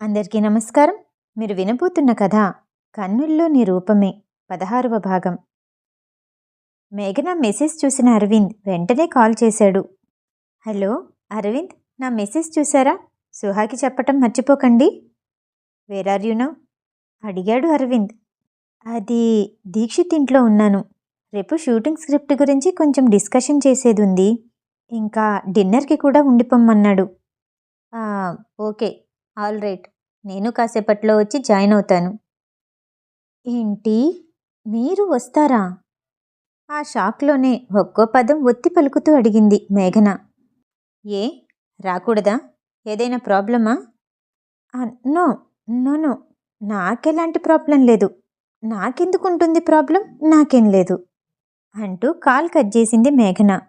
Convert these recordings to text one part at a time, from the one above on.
అందరికీ నమస్కారం. మీరు వినబోతున్న కథ కన్నుల్లో నీ రూపమే. పదహారవ భాగం. మేఘన మెసేజ్ చూసిన అరవింద్ వెంటనే కాల్ చేశాడు. హలో అరవింద్ నా మెసేజ్ చూసారా సుహాకి చెప్పటం మర్చిపోకండి. వేర్ ఆర్ అడిగాడు అరవింద్. అది దీక్షిత్ ఇంట్లో ఉన్నాను. రేపు షూటింగ్ స్క్రిప్ట్ గురించి కొంచెం డిస్కషన్ చేసేది ఉంది ఇంకా డిన్నర్కి కూడా ఉండిపోమ్మన్నాడు. ఓకే. All right. నేను కాసేపట్లో వచ్చి జాయిన్ అవుతాను. ఏంటి? మీరు వస్తారా? ఆ షాక్లోనే ఒక్కో పదం ఒత్తి పలుకుతూ అడిగింది మేఘన. ఏ? రాకూడదా? ఏదైనా ప్రాబ్లమా? No no no. నాకెలాంటి ప్రాబ్లం లేదు. నాకెందుకు ఉంటుంది ప్రాబ్లం? నాకేం లేదు. అంటూ కాల్ కట్ చేసింది మేఘన.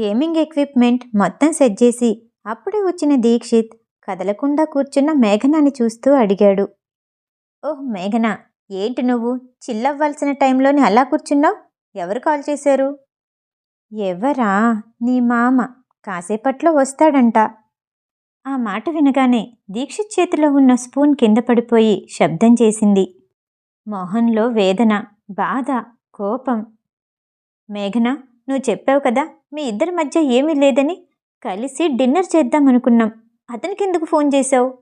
గేమింగ్ ఎక్విప్మెంట్ మొత్తం సెట్ చేసి అప్పుడే వచ్చిన దీక్షిత్ కదలకుండా కూర్చున్న మేఘనాని చూస్తూ అడిగాడు. ఓహ్ మేఘన ఏంటి నువ్వు? చిల్లవ్వాల్సిన టైంలోనే అలా కూర్చున్నావు? ఎవరు కాల్ చేశారు? ఎవరా? నీ మామ కాసేపట్లో వస్తాడంట. ఆ మాట వినగానే దీక్షిత్ చేతిలో ఉన్న స్పూన్ కింద పడిపోయి శబ్దం చేసింది. మొహంలో వేదన బాధ కోపం. మేఘన నువ్వు చెప్పావు కదా మీ ఇద్దరి మధ్య ఏమీ లేదని కలిసి డిన్నర్ చేద్దామనుకున్నాం. అతనికి ఎందుకు ఫోన్ చేశావు?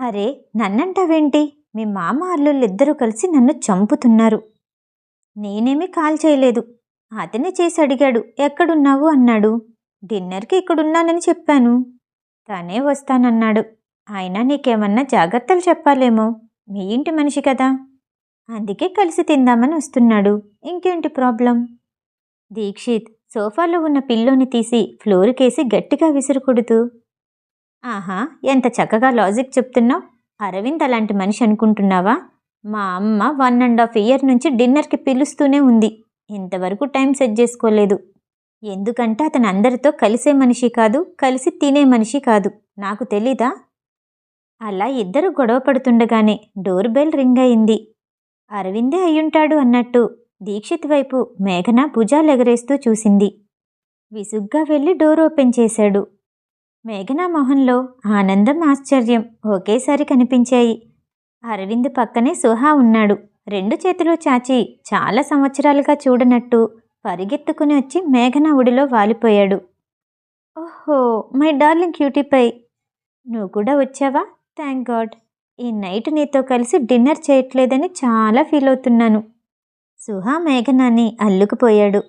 అరే నన్నంటావేంటి? మీ మామ అల్లుళ్ళిద్దరూ కలిసి నన్ను చంపుతున్నారు. నేనేమీ కాల్ చేయలేదు. అతనే చేసి అడిగాడు ఎక్కడున్నావు? అన్నాడు. డిన్నర్కి ఇక్కడున్నానని చెప్పాను. తనే వస్తానన్నాడు. అయినా నీకేమన్నా జాగ్రత్తలు చెప్పాలేమో. మీ ఇంటి మనిషి కదా. అందుకే కలిసి తిందామని వస్తున్నాడు. ఇంకేంటి ప్రాబ్లం? దీక్షిత్ సోఫాలో ఉన్న పిల్లోని తీసి ఫ్లోర్కేసి గట్టిగా విసురుకొడుతూ ఆహా ఎంత చక్కగా లాజిక్ చెప్తున్నావు. అరవింద్ అలాంటి మనిషి అనుకుంటున్నావా? మా అమ్మ వన్ అండ్ హాఫ్ ఇయర్ నుంచి డిన్నర్కి పిలుస్తూనే ఉంది. ఇంతవరకు టైం సెట్ చేసుకోలేదు. ఎందుకంటే అతను అందరితో కలిసే మనిషి కాదు కలిసి తినే మనిషి కాదు. నాకు తెలీదా? అలా ఇద్దరు గొడవ పడుతుండగానే డోర్ బెల్ రింగ్ అయింది. అరవిందే అయ్యుంటాడు అన్నట్టు దీక్షిత్ వైపు మేఘన భుజాలెగరేస్తూ చూసింది. విసుగ్గా వెళ్ళి డోర్ ఓపెన్ చేశాడు. మేఘనా మొహంలో ఆనందం ఆశ్చర్యం ఒకేసారి కనిపించాయి. అరవింద్ పక్కనే సుహా ఉన్నాడు. రెండు చేతులు చాచి చాలా సంవత్సరాలుగా చూడనట్టు పరిగెత్తుకుని వచ్చి మేఘన ఒడిలో వాలిపోయాడు. ఓహో మై డార్లింగ్ క్యూటీపై నువ్వు కూడా వచ్చావా? Thank God. ఈ నైట్ నీతో కలిసి డిన్నర్ చేయట్లేదని చాలా ఫీల్ అవుతున్నాను. సుహా మేఘనాని అల్లుకుపోయాడు.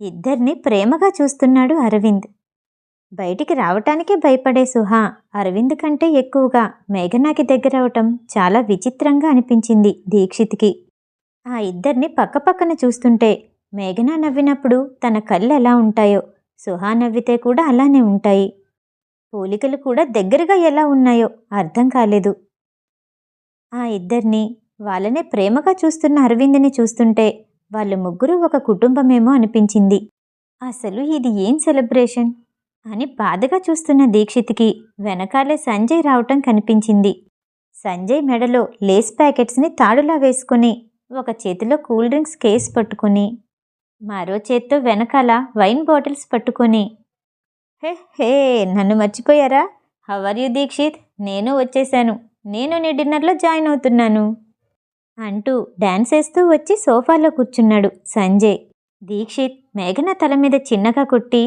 ఇద్దరిని ప్రేమగా చూస్తున్నాడు అరవింద్. బయటికి రావటానికే భయపడే సుహా అరవింద్ కంటే ఎక్కువగా మేఘనాకి దగ్గరవటం చాలా విచిత్రంగా అనిపించింది దీక్షిత్కి. ఆ ఇద్దరిని పక్కపక్కన చూస్తుంటే మేఘన నవ్వినప్పుడు తన కళ్ళు ఎలా ఉంటాయో సుహా నవ్వితే కూడా అలానే ఉంటాయి. పోలికలు కూడా దగ్గరగా ఎలా ఉన్నాయో అర్థం కాలేదు. ఆ ఇద్దరిని వాళ్ళనే ప్రేమగా చూస్తున్న అరవింద్ని చూస్తుంటే వాళ్ళు ముగ్గురు ఒక కుటుంబమేమో అనిపించింది. అసలు ఇది ఏం సెలబ్రేషన్? అని బాధగా చూస్తున్న దీక్షిత్కి వెనకాలే సంజయ్ రావటం కనిపించింది. సంజయ్ మెడలో లేస్ ప్యాకెట్స్ని తాడులా వేసుకుని ఒక చేతిలో కూల్ డ్రింక్స్ కేస్ పట్టుకుని మరో చేత్తో వెనకాల వైన్ బాటిల్స్ పట్టుకొని హే హే నన్ను మర్చిపోయారా? How are you Dikshit? నేను వచ్చేసాను నేను నీ డిన్నర్లో జాయిన్ అవుతున్నాను. అంటూ డ్యాన్స్ వేస్తూ వచ్చి సోఫాలో కూర్చున్నాడు సంజయ్. దీక్షిత్ మేఘన తల మీద చిన్నగా కొట్టి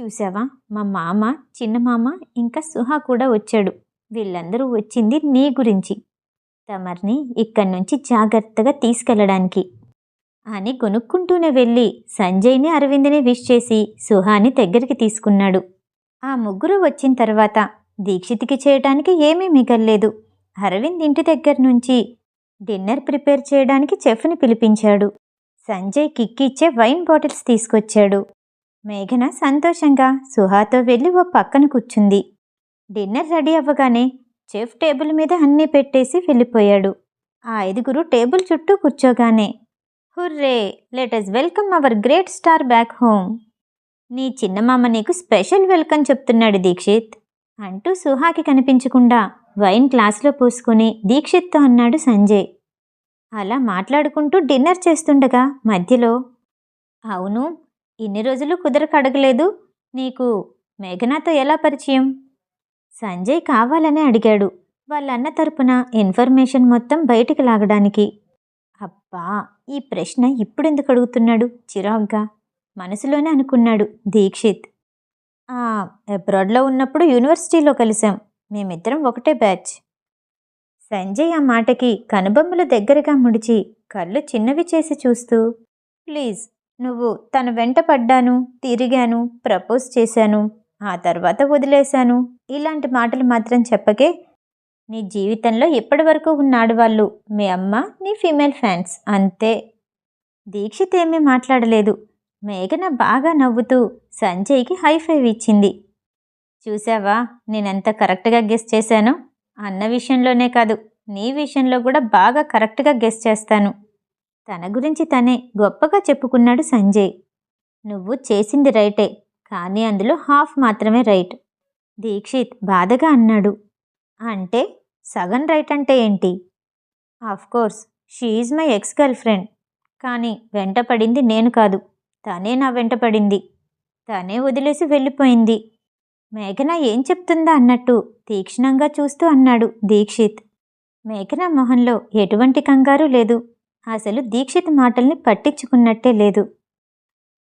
చూసావా? మా మామ చిన్న మామ ఇంకా సుహా కూడా వచ్చాడు. వీళ్ళందరూ వచ్చింది నీ గురించి. తమర్ని ఇక్కడి నుంచి జాగ్రత్తగా తీసుకెళ్ళడానికి. అని కొనుక్కుంటూనే వెళ్ళి సంజయ్ని అరవింద్ని విష్ చేసి సుహాని దగ్గరికి తీసుకున్నాడు. ఆ ముగ్గురు వచ్చిన తర్వాత దీక్షితికి చేయటానికి ఏమీ మిగల్లేదు. అరవింద్ ఇంటి దగ్గర నుంచి డిన్నర్ ప్రిపేర్ చేయడానికి చెఫ్ని పిలిపించాడు. సంజయ్ కిక్కిచ్చే వైన్ బాటిల్స్ తీసుకొచ్చాడు. మేఘన సంతోషంగా సుహాతో వెళ్ళి ఓ పక్కన కూర్చుంది. డిన్నర్ రెడీ అవ్వగానే చెఫ్ టేబుల్ మీద అన్నీ పెట్టేసి వెళ్ళిపోయాడు. ఆ ఐదుగురు టేబుల్ చుట్టూ కూర్చోగానే hurray let us welcome our great star back home నీ చిన్నమామ నీకు స్పెషల్ వెల్కమ్ చెప్తున్నాడు దీక్షిత్ అంటూ సుహాకి కనిపించకుండా వైన్ గ్లాసులో పూసుకుని దీక్షిత్తో అన్నాడు సంజయ్. అలా మాట్లాడుకుంటూ డిన్నర్ చేస్తుండగా మధ్యలో అవును ఇన్ని రోజులు కుదరక అడగలేదు. నీకు మేఘనాతో ఎలా పరిచయం? సంజయ్ కావాలని అడిగాడు. వాళ్ళ అన్న తరపున ఇన్ఫర్మేషన్ మొత్తం బయటికి లాగడానికి. అబ్బా ఈ ప్రశ్న ఇప్పుడెందుకు అడుగుతున్నాడు? చిరాగ్గా మనసులోనే అనుకున్నాడు దీక్షిత్. అబ్రాడ్లో ఉన్నప్పుడు యూనివర్సిటీలో కలిసాం మేమిద్దరం ఒకటే బ్యాచ్. సంజయ్ ఆ మాటకి కనుబొమ్మలు దగ్గరగా ముడిచి కళ్ళు చిన్నవి చేసి చూస్తూ ప్లీజ్ నువ్వు తన వెంట పడ్డాను తిరిగాను ప్రపోజ్ చేశాను ఆ తర్వాత వదిలేశాను. ఇలాంటి మాటలు మాత్రం చెప్పకే నీ జీవితంలో ఇప్పటి వరకు వాళ్ళు? మీ అమ్మ నీ ఫీమేల్ ఫ్యాన్స్. అంతే. దీక్షిత్ ఏమీ మాట్లాడలేదు. మేఘన బాగా నవ్వుతూ సంజయ్కి హై ఫైవ్ ఇచ్చింది. చూసావా నేనెంత కరెక్ట్గా గెస్ చేశాను? అన్న విషయంలోనే కాదు నీ విషయంలో కూడా బాగా కరెక్ట్గా గెస్ చేస్తాను. తన గురించి తనే గొప్పగా చెప్పుకున్నాడు సంజయ్. నువ్వు చేసింది రైటే కానీ అందులో హాఫ్ మాత్రమే రైట్. దీక్షిత్ బాధగా అన్నాడు. అంటే సగం రైట్ అంటే ఏంటి? Course she my ex girlfriend కానీ వెంట పడింది నేను కాదు తనే నా వెంట పడింది. తనే వదిలేసి వెళ్ళిపోయింది. మేఘన ఏం చెప్తుందా అన్నట్టు తీక్షణంగా చూస్తూ అన్నాడు దీక్షిత్. మేఘన మొహంలో ఎటువంటి కంగారు లేదు. అసలు దీక్షిత్ మాటల్ని పట్టించుకున్నట్టే లేదు.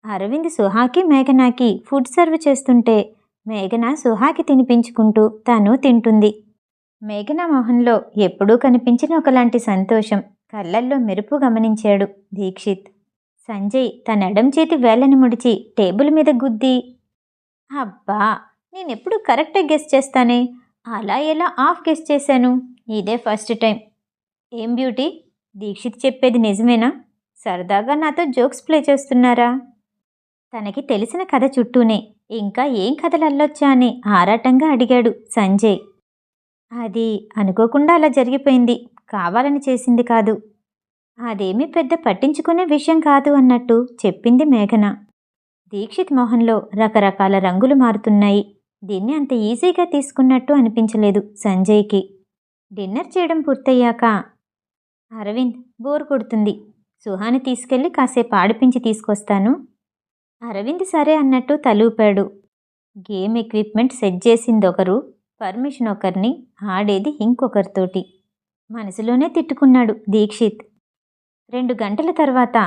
అరవింద్ సుహాకి మేఘనాకి ఫుడ్ సర్వ్ చేస్తుంటే మేఘన సుహాకి తినిపించుకుంటూ తను తింటుంది. మేఘన మొహంలో ఎప్పుడూ కనిపించిన ఒకలాంటి సంతోషం కళ్ళల్లో మెరుపు గమనించాడు దీక్షిత్. సంజయ్ తన ఎడం చేతి వేళ్ళని ముడిచి టేబుల్ మీద గుద్ది అబ్బా నేనెప్పుడు కరెక్ట్గా గెస్ చేస్తానే? అలా ఎలా ఆఫ్ గెస్ చేశాను? ఇదే ఫస్ట్ టైం. ఏం బ్యూటీ? దీక్షిత్ చెప్పేది నిజమేనా? సరదాగా నాతో జోక్స్ ప్లే చేస్తున్నారా? తనకి తెలిసిన కథ చుట్టూనే ఇంకా ఏం కథలు అల్లొచ్చా అని ఆరాటంగా అడిగాడు సంజయ్. అది అనుకోకుండా అలా జరిగిపోయింది. కావాలని చేసింది కాదు. అదేమీ పెద్ద పట్టించుకునే విషయం కాదు అన్నట్టు చెప్పింది మేఘన. దీక్షిత్ మొహంలో రకరకాల రంగులు మారుతున్నాయి. దీన్ని అంత ఈజీగా తీసుకున్నట్టు అనిపించలేదు సంజయ్కి. డిన్నర్ చేయడం పూర్తయ్యాక అరవింద్ బోర్ కొడుతుంది. సుహాని తీసుకెళ్ళి కాసేపు ఆడిపించి తీసుకొస్తాను. అరవింద్ సరే అన్నట్టు తలూపాడు. గేమ్ ఎక్విప్మెంట్ సెట్ చేసింది ఒకరు పర్మిషన్ ఒకరిని ఆడేది ఇంకొకరితోటి. మనసులోనే తిట్టుకున్నాడు దీక్షిత్. రెండు గంటల తర్వాత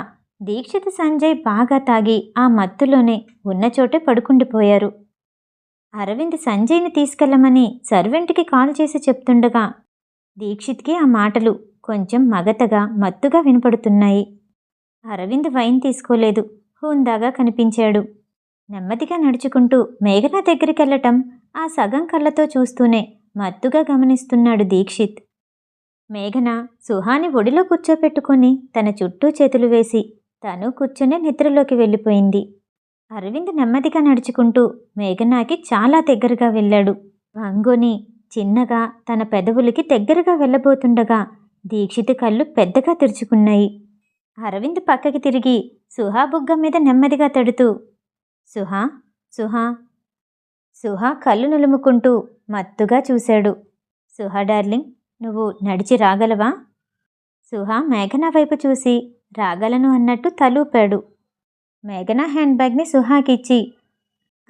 దీక్షిత్ సంజయ్ బాగా తాగి ఆ మత్తులోనే ఉన్న చోటే పడుకుండిపోయారు అరవింద్ సంజయ్ని తీసుకెళ్ళమని సర్వెంట్కి కాల్ చేసి చెప్తుండగా దీక్షిత్కి ఆ మాటలు కొంచెం మగతగా మత్తుగా వినపడుతున్నాయి. అరవింద్ వైన్ తీసుకోలేదు. హుందాగా కనిపించాడు. నెమ్మదిగా నడుచుకుంటూ మేఘన దగ్గరికెళ్ళటం ఆ సగం కళ్ళతో చూస్తూనే మత్తుగా గమనిస్తున్నాడు దీక్షిత్. మేఘన సుహాని ఒడిలో కూర్చోపెట్టుకుని తన చుట్టూ చేతులు వేసి తను కూర్చునే నిద్రలోకి వెళ్ళిపోయింది. అరవింద్ నెమ్మదిగా నడుచుకుంటూ మేఘనాకి చాలా దగ్గరగా వెళ్ళాడు. వంగుని చిన్నగా తన పెదవులకి దగ్గరగా వెళ్ళబోతుండగా దీక్షిత కళ్ళు పెద్దగా తెరుచుకున్నాయి. అరవింద్ పక్కకి తిరిగి సుహా బుగ్గ మీద నెమ్మదిగా తడుతూ సుహా సుహా. సుహా కళ్ళు నులుముకుంటూ మత్తుగా చూశాడు. సుహా డార్లింగ్ నువ్వు నడిచి రాగలవా? సుహా మేఘన వైపు చూసి రాగలను అన్నట్టు తలూపాడు. మేఘన హ్యాండ్ బ్యాగ్ని సుహాకిచ్చి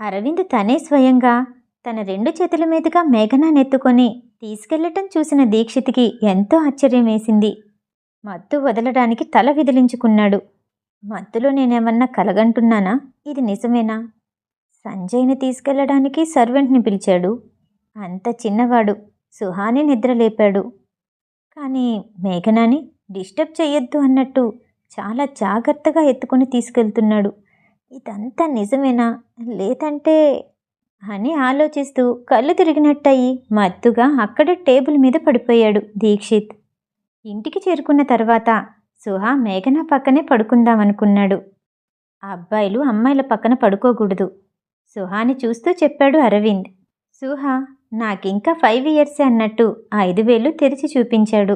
అరవింద్ తనే స్వయంగా తన రెండు చేతుల మీదుగా మేఘనానెత్తుకొని తీసుకెళ్ళటం చూసిన దీక్షిత్కి ఎంతో ఆశ్చర్యం వేసింది. మత్తు వదలడానికి తల విదిలించుకున్నాడు. మత్తులో నేనేమన్నా కలగంటున్నానా? ఇది నిజమేనా? సంజయ్ని తీసుకెళ్ళడానికి సర్వెంట్ని పిలిచాడు. అంత చిన్నవాడు సుహాని నిద్రలేపాడు. కానీ మేఘనాని డిస్టర్బ్ చేయొద్దు అన్నట్టు చాలా జాగ్రత్తగా ఎత్తుకొని తీసుకెళ్తున్నాడు. ఇదంతా నిజమేనా? లేదంటే అని ఆలోచిస్తూ కళ్ళు తిరిగినట్టయి మత్తుగా అక్కడ టేబుల్ మీద పడిపోయాడు దీక్షిత్. ఇంటికి చేరుకున్న తర్వాత సుహా మేఘన పక్కనే పడుకుందామనుకున్నాడు. అబ్బాయిలు అమ్మాయిల పక్కన పడుకోకూడదు. సుహాని చూస్తూ చెప్పాడు అరవింద్. సుహా నాకింకా ఫైవ్ ఇయర్సే అన్నట్టు ఐదు వేలు తెరిచి చూపించాడు.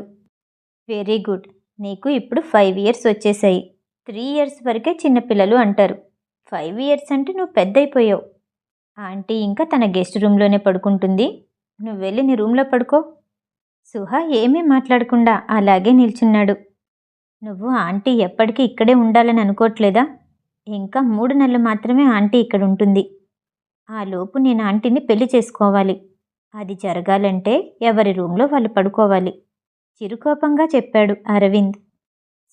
వెరీ గుడ్ నీకు ఇప్పుడు ఫైవ్ ఇయర్స్ వచ్చేసాయి. త్రీ ఇయర్స్ వరకే చిన్నపిల్లలు అంటారు. ఫైవ్ ఇయర్స్ అంటే నువ్వు పెద్దయిపోయావు. ఆంటీ ఇంకా తన గెస్ట్ రూమ్లోనే పడుకుంటుంది. నువ్వు వెళ్ళి నీ రూమ్లో పడుకో. సుహా ఏమీ మాట్లాడకుండా అలాగే నిల్చున్నాడు. నువ్వు ఆంటీ ఎప్పటికీ ఇక్కడే ఉండాలని అనుకోవట్లేదా? ఇంకా మూడు నెలలు మాత్రమే ఆంటీ ఇక్కడ ఉంటుంది. ఆ లోపు నేను ఆంటీని పెళ్ళి చేసుకోవాలి. అది జరగాలంటే ఎవరి రూమ్లో వాళ్ళు పడుకోవాలి. చిరుకోపంగా చెప్పాడు అరవింద్.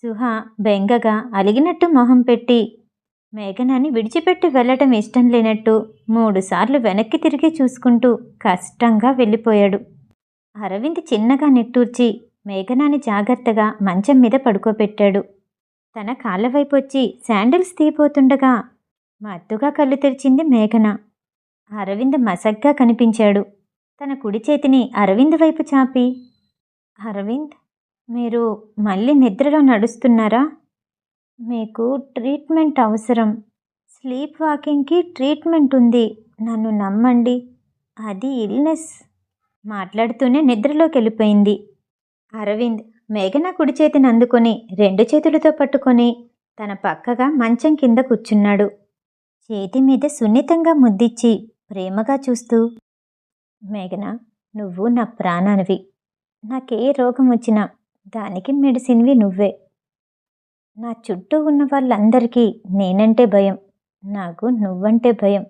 సుహా బెంగగా అలిగినట్టు మొహం పెట్టి మేఘనాన్ని విడిచిపెట్టి వెళ్ళటం ఇష్టం లేనట్టు మూడుసార్లు వెనక్కి తిరిగి చూసుకుంటూ కష్టంగా వెళ్ళిపోయాడు. అరవింద్ చిన్నగా నిట్టూర్చి మేఘనాన్ని జాగ్రత్తగా మంచం మీద పడుకోబెట్టాడు. తన కాళ్ళ వైపు వచ్చి శాండిల్స్ తీయబోతుండగా మత్తుగా కళ్ళు తెరిచింది మేఘన. అరవింద్ మసగ్గా కనిపించాడు. తన కుడి చేతిని అరవింద్ వైపు చాపి అరవింద్ మీరు మళ్ళీ నిద్రలో నడుస్తున్నారా? మీకు ట్రీట్మెంట్ అవసరం. స్లీప్ వాకింగ్కి ట్రీట్మెంట్ ఉంది. నన్ను నమ్మండి. అది ఇల్నెస్. మాట్లాడుతూనే నిద్రలోకి వెళ్ళిపోయింది అరవింద్ మేఘన కుడి చేతిని అందుకొని రెండు చేతులతో పట్టుకొని తన పక్కగా మంచం కింద కూర్చున్నాడు. చేతి మీద సున్నితంగా ముద్దిచ్చి ప్రేమగా చూస్తూ మేఘన నువ్వు నా ప్రాణానివి. నాకే రోగం వచ్చినా దానికి మెడిసిన్వి నువ్వే. నా చుట్టూ ఉన్న వాళ్ళందరికీ నేనంటే భయం. నాకు నువ్వంటే భయం.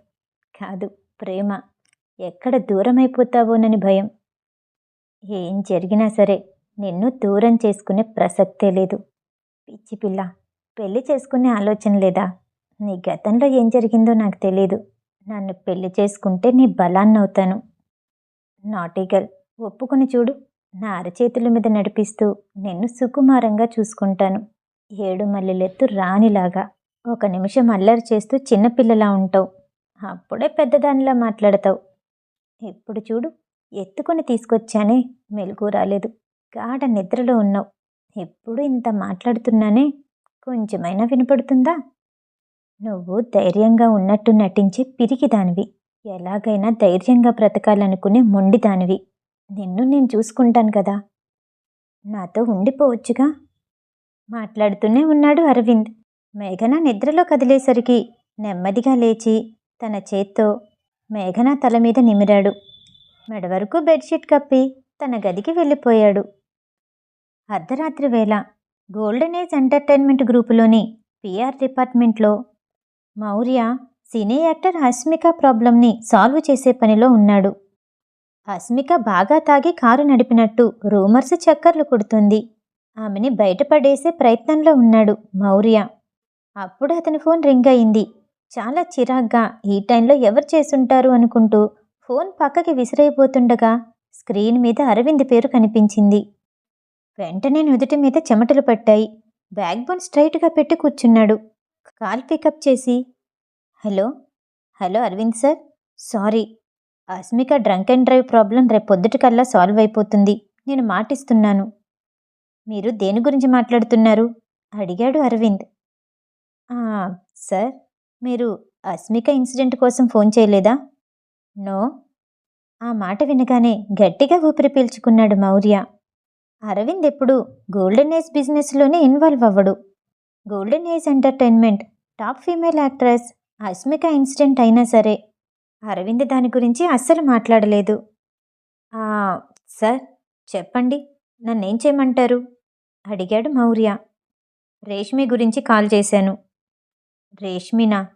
కాదు ప్రేమ. ఎక్కడ దూరం అయిపోతావోనని భయం. ఏం జరిగినా సరే నిన్ను దూరం చేసుకునే ప్రసక్తే లేదు. పిచ్చి పిల్ల పెళ్ళి చేసుకునే ఆలోచన లేదా? నీ గతంలో ఏం జరిగిందో నాకు తెలియదు నన్ను పెళ్ళి చేసుకుంటే నీ బలాన్ని అవుతాను నాటిగల్ ఒప్పుకొని చూడు. నా అరచేతుల మీద నడిపిస్తూ నిన్ను సుకుమారంగా చూసుకుంటాను. ఏడు మల్లెలెత్తు రాణిలాగా. ఒక నిమిషం అల్లరి చేస్తూ చిన్నపిల్లలా ఉంటావు. అప్పుడే పెద్దదానిలా మాట్లాడతావు. ఇప్పుడు చూడు ఎత్తుకొని తీసుకొచ్చానే. మెలకు రాలేదు. గాఢ నిద్రలో ఉన్నావు. ఎప్పుడు ఇంత మాట్లాడుతున్నానే? కొంచెమైనా వినపడుతుందా? నువ్వు ధైర్యంగా ఉన్నట్టు నటించే పిరికిదానివి. ఎలాగైనా ధైర్యంగా బ్రతకాలనుకునే మొండిదానివి. నిన్ను నేను చూసుకుంటాను కదా. నాతో ఉండిపోవచ్చుగా? మాట్లాడుతూనే ఉన్నాడు అరవింద్. మేఘన నిద్రలో కదిలేసరికి నెమ్మదిగా లేచి తన చేత్తో మేఘన తల మీద నిమిరాడు. మెడ వరకు బెడ్షీట్ కప్పి తన గదికి వెళ్ళిపోయాడు. అర్ధరాత్రి వేళ గోల్డెన్ ఏజ్ ఎంటర్టైన్మెంట్ గ్రూపులోని పిఆర్ డిపార్ట్మెంట్లో మౌర్య సినీ యాక్టర్ హస్మిక ప్రాబ్లంని సాల్వ్ చేసే పనిలో ఉన్నాడు. హస్మిక బాగా తాగి కారు నడిపినట్టు రూమర్స్ చక్కర్లు కొడుతుంది. ఆమెని బయటపడేసే ప్రయత్నంలో ఉన్నాడు మౌర్య. అప్పుడు అతని ఫోన్ రింగ్ అయింది. చాలా చిరాగ్గా ఈ టైంలో ఎవరు చేసుంటారు అనుకుంటూ ఫోన్ పక్కకి విసిరైపోతుండగా స్క్రీన్ మీద అరవింద్ పేరు కనిపించింది. వెంటనే నుదుటి మీద చెమటలు పట్టాయి. బ్యాక్ బోన్ స్ట్రైట్గా పెట్టి కూర్చున్నాడు. కాల్ పికప్ చేసి hello hello Aravind sir. Sorry Asmika drunk and drive problem రేపు పొద్దుటికల్లా సాల్వ్ అయిపోతుంది. నేను మాటిస్తున్నాను. మీరు దేని గురించి మాట్లాడుతున్నారు? అడిగాడు అరవింద్. సార్ మీరు అస్మిక ఇన్సిడెంట్ కోసం ఫోన్ చేయలేదా? నో. ఆ మాట వినగానే గట్టిగా ఊపిరి పీల్చుకున్నాడు మౌర్య. అరవింద్ ఎప్పుడు గోల్డెన్ ఏజ్ బిజినెస్లోనే involve అవ్వడు. Golden age entertainment top female actress Asmika incident అయినా సరే అరవింద్ దాని గురించి అస్సలు మాట్లాడలేదు. సార్ చెప్పండి. నన్నేం చేయమంటారు? అడిగాడు మౌర్య. రేష్మి గురించి కాల్ చేశాను. రేష్మినా?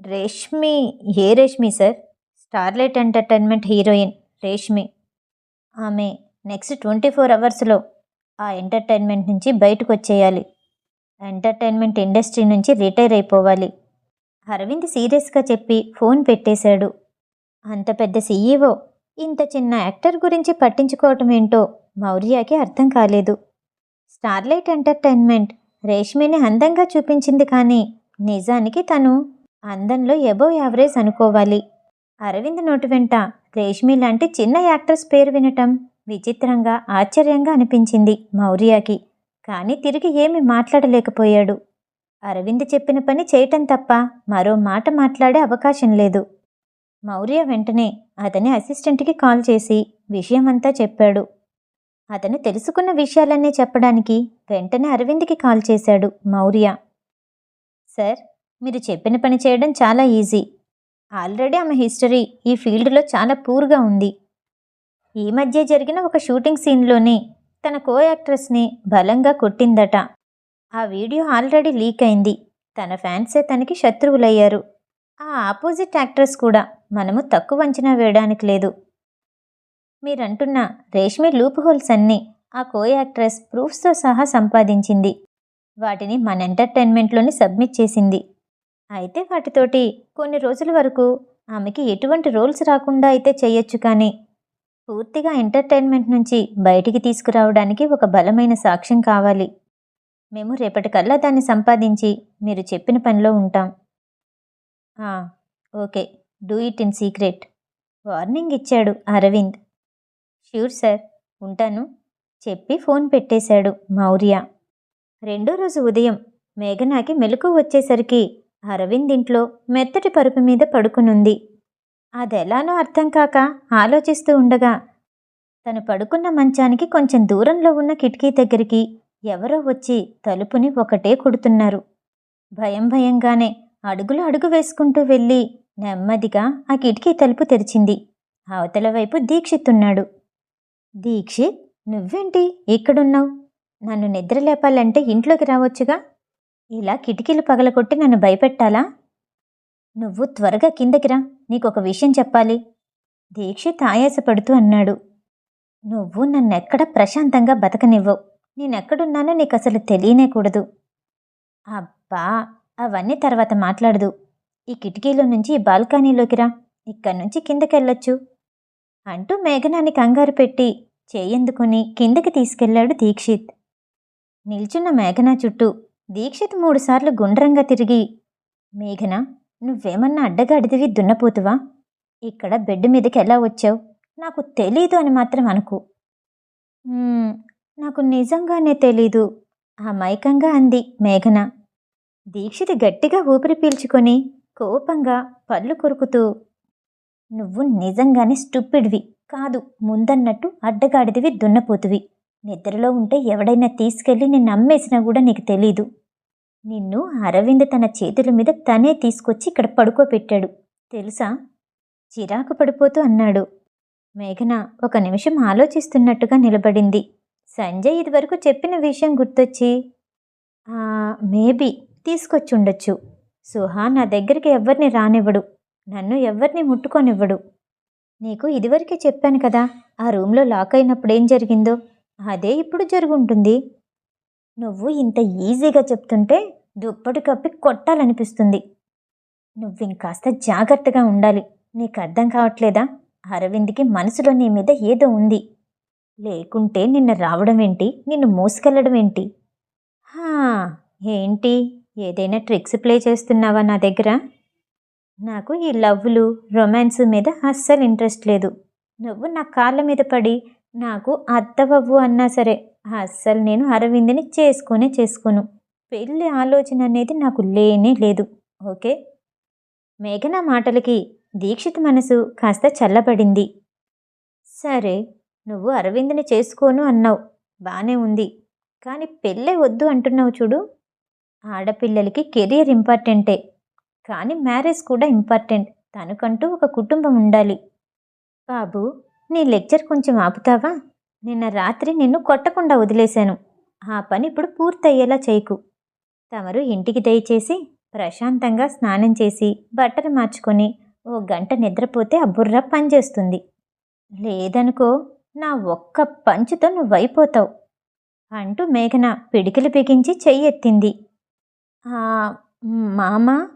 రేష్మి? ఏ Reshmi sir? Starlight entertainment heroine Reshmi. ఆమె నెక్స్ట్ ట్వంటీ ఫోర్ అవర్స్లో ఆ ఎంటర్టైన్మెంట్ నుంచి బయటకు వచ్చేయాలి. ఎంటర్టైన్మెంట్ ఇండస్ట్రీ నుంచి రిటైర్ అయిపోవాలి. అరవింద్ సీరియస్గా చెప్పి ఫోన్ పెట్టేశాడు. అంత పెద్ద సీఈఓ ఇంత చిన్న యాక్టర్ గురించి పట్టించుకోవటం ఏంటో మౌర్యాకి అర్థం కాలేదు. స్టార్లైట్ ఎంటర్టైన్మెంట్ రేష్మిని అందంగా చూపించింది కానీ నిజానికి తను అందంలో ఎబోవ్ యావరేజ్ అనుకోవాలి. అరవింద్ నోటి వెంట రేష్మి లాంటి చిన్న యాక్ట్రెస్ పేరు వినటం విచిత్రంగా ఆశ్చర్యంగా అనిపించింది మౌర్యాకి. కానీ తిరిగి ఏమి మాట్లాడలేకపోయాడు. అరవింద్ చెప్పిన పని చేయటం తప్ప మరో మాట మాట్లాడే అవకాశం లేదు. మౌర్య వెంటనే అతని అసిస్టెంట్కి కాల్ చేసి విషయమంతా చెప్పాడు. అతను తెలుసుకున్న విషయాలన్నీ చెప్పడానికి వెంటనే అరవింద్కి కాల్ చేశాడు మౌర్య. సార్ మీరు చెప్పిన పని చేయడం చాలా ఈజీ. ఆల్రెడీ ఆమె హిస్టరీ ఈ ఫీల్డ్లో చాలా పూర్గా ఉంది. ఈ మధ్య జరిగిన ఒక షూటింగ్ సీన్లోనే తన కో యాక్ట్రెస్ని బలంగా కొట్టిందట. ఆ వీడియో ఆల్రెడీ లీక్ అయింది. తన ఫ్యాన్సే తనకి శత్రువులయ్యారు. ఆ ఆపోజిట్ యాక్ట్రెస్ కూడా మనము తక్కువ అంచనా వేయడానికి లేదు. మీరంటున్న రేష్మి లూప్ హోల్స్ అన్నీ ఆ కో యాక్ట్రెస్ ప్రూఫ్స్తో సహా సంపాదించింది. వాటిని మన ఎంటర్టైన్మెంట్లోని సబ్మిట్ చేసింది. అయితే వాటితోటి కొన్ని రోజుల వరకు ఆమెకి ఎటువంటి రోల్స్ రాకుండా అయితే చేయొచ్చు కానీ పూర్తిగా ఎంటర్టైన్మెంట్ నుంచి బయటికి తీసుకురావడానికి ఒక బలమైన సాక్ష్యం కావాలి. మేము రేపటికల్లా దాన్ని సంపాదించి మీరు చెప్పిన పనిలో ఉంటాం. Okay. Do it in secret. Warning ఇచ్చాడు అరవింద్. ష్యూర్ సార్ ఉంటాను. చెప్పి ఫోన్ పెట్టేశాడు మౌర్య. రెండో రోజు ఉదయం మేఘనాకి మెలకు వచ్చేసరికి అరవింద్ ఇంట్లో మెత్తటి పరుపు మీద పడుకునుంది. అదెలానో అర్థం కాక ఆలోచిస్తూ ఉండగా తను పడుకున్న మంచానికి కొంచెం దూరంలో ఉన్న కిటికీ దగ్గరికి ఎవరో వచ్చి తలుపుని ఒకటే కొడుతున్నారు. భయం భయంగానే అడుగులు అడుగు వేసుకుంటూ వెళ్ళి నెమ్మదిగా ఆ కిటికీ తలుపు తెరిచింది. అవతల వైపు దీక్షితున్నాడు దీక్షిత్ నువ్వేంటి? ఇక్కడున్నావు నన్ను నిద్ర లేపాలంటే ఇంట్లోకి రావచ్చుగా? ఇలా కిటికీలు పగలగొట్టి నన్ను భయపెట్టాలా? నువ్వు త్వరగా కిందకి రా నీకొక విషయం చెప్పాలి. దీక్షిత్ ఆయాసపడుతూ అన్నాడు. నువ్వు నన్నెక్కడ ప్రశాంతంగా బతకనివ్వవు. నేనెక్కడున్నానో నీకు అసలు తెలియనేకూడదు అబ్బా! అవన్నీ తర్వాత మాట్లాడదు. ఈ కిటికీలో నుంచి ఈ బాల్కనీలోకి రా. ఇక్కడి నుంచి కిందకెళ్ళొచ్చు. అంటూ మేఘనాన్ని కంగారు పెట్టి చేయందుకుని కిందకి తీసుకెళ్ళాడు దీక్షిత్. నిల్చున్న మేఘన చుట్టూ దీక్షిత్ మూడుసార్లు గుండ్రంగా తిరిగి మేఘన నువ్వేమన్నా అడ్డగాడిదివి దున్నపోతువా? ఇక్కడ బెడ్ మీదకి ఎలా వచ్చావు? నాకు తెలీదు అని మాత్రం అనుకో. నాకు నిజంగానే తెలీదు అమాయకంగా అంది మేఘన. దీక్షిత్ గట్టిగా ఊపిరి పీల్చుకొని కోపంగా పళ్ళు కొరుకుతూ నువ్వు నిజంగానే స్టూపిడ్వి. కాదు ముందన్నట్టు అడ్డగాడిదివి దున్నపోతువి. నిద్రలో ఉంటే ఎవడైనా తీసుకెళ్ళి నిన్ను అమ్మేసినా కూడా నీకు తెలీదు. నిన్ను అరవింద్ తన చేతుల మీద తనే తీసుకొచ్చి ఇక్కడ పడుకోబెట్టాడు తెలుసా? చిరాకు పడిపోతూ అన్నాడు. మేఘన ఒక నిమిషం ఆలోచిస్తున్నట్టుగా నిలబడింది. సంజయ్ ఇదివరకు చెప్పిన విషయం గుర్తొచ్చి మేబీ తీసుకొచ్చుండొచ్చు. సుహా నా దగ్గరికి ఎవ్వరిని రానివ్వడు. నన్ను ఎవరిని ముట్టుకొనివ్వడు. నీకు ఇదివరకే చెప్పాను కదా ఆ రూమ్లో లాక్ అయినప్పుడు ఏం జరిగిందో? అదే ఇప్పుడు జరుగుంటుంది. నువ్వు ఇంత ఈజీగా చెప్తుంటే దుప్పటి కప్పి కొట్టాలనిపిస్తుంది. నువ్వింకాస్త జాగ్రత్తగా ఉండాలి. నీకు అర్థం కావట్లేదా? అరవింద్కి మనసులో నీ మీద ఏదో ఉంది. లేకుంటే నిన్న రావడం ఏంటి? నిన్ను మోసుకెళ్ళడం ఏంటి? హా ఏంటి? ఏదైనా ట్రిక్స్ ప్లే చేస్తున్నావా నా దగ్గర? నాకు ఈ లవ్లు రొమాన్స్ మీద అస్సలు ఇంట్రెస్ట్ లేదు. నువ్వు నా కాళ్ళ మీద పడి నాకు అత్తవవ్వు అన్నా సరే అస్సలు నేను అరవింద్ని చేసుకునే చేసుకోను. పెళ్ళి ఆలోచన అనేది నాకు లేనే లేదు ఓకే? మేఘన మాటలకి దీక్షిత్ మనసు కాస్త చల్లబడింది. సరే నువ్వు అరవింద్ని చేసుకోను అన్నావు. బానే ఉంది. కానీ పెళ్ళే వద్దు అంటున్నావు చూడు. ఆడపిల్లలకి కెరియర్ ఇంపార్టెంటే. కానీ మ్యారేజ్ కూడా ఇంపార్టెంట్. తనకంటూ ఒక కుటుంబం ఉండాలి. బాబు నీ లెక్చర్ కొంచెం ఆపుతావా? నిన్న రాత్రి నిన్ను కొట్టకుండా వదిలేశాను. ఆ పని ఇప్పుడు పూర్తయ్యేలా చేయకు. తమరు ఇంటికి దయచేసి ప్రశాంతంగా స్నానం చేసి బట్టలు మార్చుకొని ఓ గంట నిద్రపోతే ఆ బుర్ర పనిచేస్తుంది. లేదనుకో నా ఒక్క పంచుతో నువ్వైపోతావు. అంటూ మేఘన పిడికిలు బిగించి చెయ్యెత్తింది. "ఆ, మామా?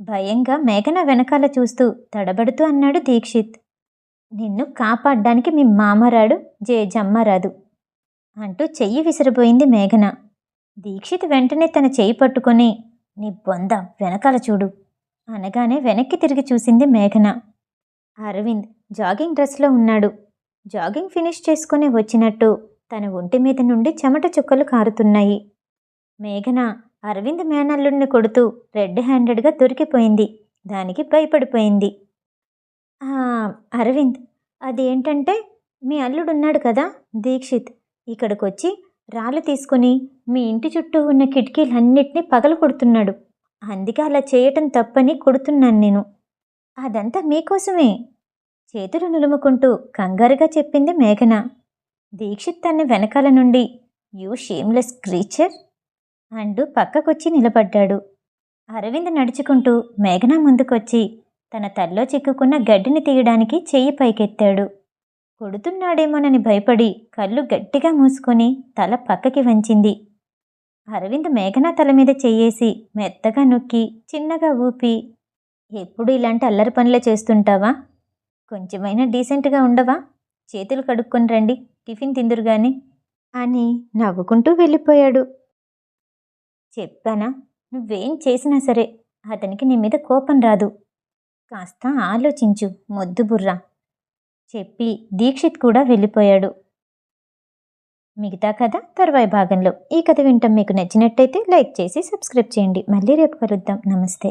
భయంగా మేఘన వెనకాల చూస్తూ తడబడుతూ అన్నాడు దీక్షిత్. నిన్ను కాపాడ్డానికి మీ మామరాడు జే జమ్మరాదు అంటూ చెయ్యి విసిరిపోయింది మేఘన. దీక్షిత్ వెంటనే తన చెయ్యి పట్టుకొని నీ బొంద వెనకాల చూడు అనగానే వెనక్కి తిరిగి చూసింది మేఘన. అరవింద్ జాగింగ్ డ్రెస్లో ఉన్నాడు. జాగింగ్ ఫినిష్ చేసుకుని వచ్చినట్టు తన ఒంటి మీద నుండి చెమట చుక్కలు కారుతున్నాయి. మేఘన అరవింద్ మేనల్లుడిని కొడుతూ రెడ్ హ్యాండెడ్గా దొరికిపోయింది. దానికి భయపడిపోయింది. అరవింద్ అదేంటంటే మీ అల్లుడున్నాడు కదా దీక్షిత్. ఇక్కడికొచ్చి రాళ్ళు తీసుకుని మీ ఇంటి చుట్టూ ఉన్న కిటికీలన్నిటినీ పగలు కొడుతున్నాడు అందుకే అలా చేయటం తప్పని కొడుతున్నాను నేను. అదంతా మీకోసమే. చేతులు నులుముకుంటూ కంగారుగా చెప్పింది మేఘన. దీక్షిత్ తన వెనకాల నుండి యూ షేమ్లెస్ క్రీచర్! అంటూ పక్కకొచ్చి నిలబడ్డాడు. అరవింద్ నడుచుకుంటూ మేఘన ముందుకొచ్చి తన తల్లో చిక్కుకున్న గడ్డిని తీయడానికి చెయ్యి పైకెత్తాడు. కొడుతున్నాడేమోనని భయపడి కళ్ళు గట్టిగా మూసుకొని తల పక్కకి వంచింది. అరవింద్ మేఘన తల మీద చెయ్యేసి మెత్తగా నొక్కి చిన్నగా ఊపి ఎప్పుడు ఇలాంటి అల్లరి పనులే చేస్తుంటావా? కొంచెమైనా డీసెంట్గా ఉండవా? చేతులు కడుక్కొని రండి టిఫిన్ తిందురుగాని అని నవ్వుకుంటూ వెళ్ళిపోయాడు. చెప్పానా? నువ్వేం చేసినా సరే అతనికి నీ మీద కోపం రాదు. కాస్త ఆలోచించు మొద్దు బుర్రా. చెప్పి దీక్షిత్ కూడా వెళ్ళిపోయాడు. మిగతా కథ తర్వాయి భాగంలో. ఈ కథ వింటాం మీకు నచ్చినట్టయితే లైక్ చేసి సబ్స్క్రైబ్ చేయండి. మళ్ళీ రేపు కలుద్దాం. నమస్తే.